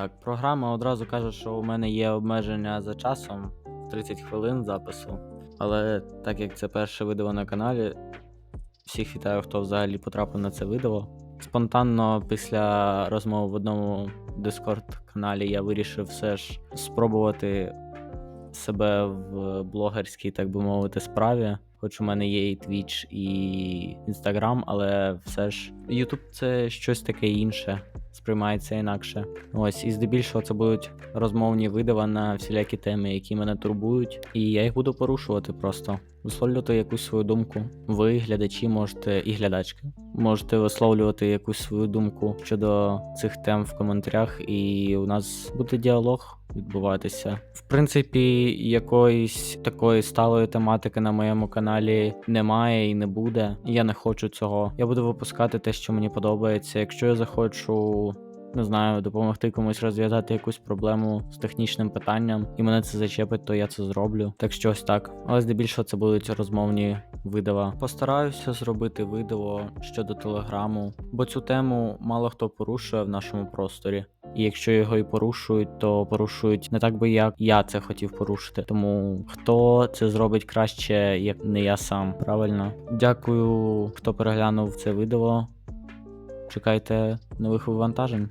Так, програма одразу каже, що у мене є обмеження за часом 30 хвилин запису. Але так як це перше відео на каналі, всіх вітаю, хто взагалі потрапив на це відео. Спонтанно після розмови в одному Discord каналі я вирішив все ж спробувати себе в блогерській, так би мовити, справі. Хоч у мене є і Twitch, і Instagram, але все ж YouTube це щось таке інше, сприймається інакше. Ось, і здебільшого це будуть розмовні видива на всілякі теми, які мене турбують, і я їх буду порушувати просто. Висловлювати якусь свою думку. Ви, глядачі, можете і глядачки, можете висловлювати якусь свою думку щодо цих тем в коментарях, і у нас буде діалог відбуватися. В принципі, якоїсь такої сталої тематики на моєму каналі немає і не буде. Я не хочу цього. Я буду випускати те, що мені подобається. Якщо я захочу. Не знаю, допомогти комусь розв'язати якусь проблему з технічним питанням, і мене це зачепить, то я це зроблю. Так що ось так. Але здебільшого це будуть розмовні видива. Постараюся зробити відео щодо телеграму, бо цю тему мало хто порушує в нашому просторі. І якщо його і порушують, то порушують не так би як я це хотів порушити. Тому хто це зробить краще, як не я сам. Правильно. Дякую, хто переглянув це відео. Чекайте нових вивантажень.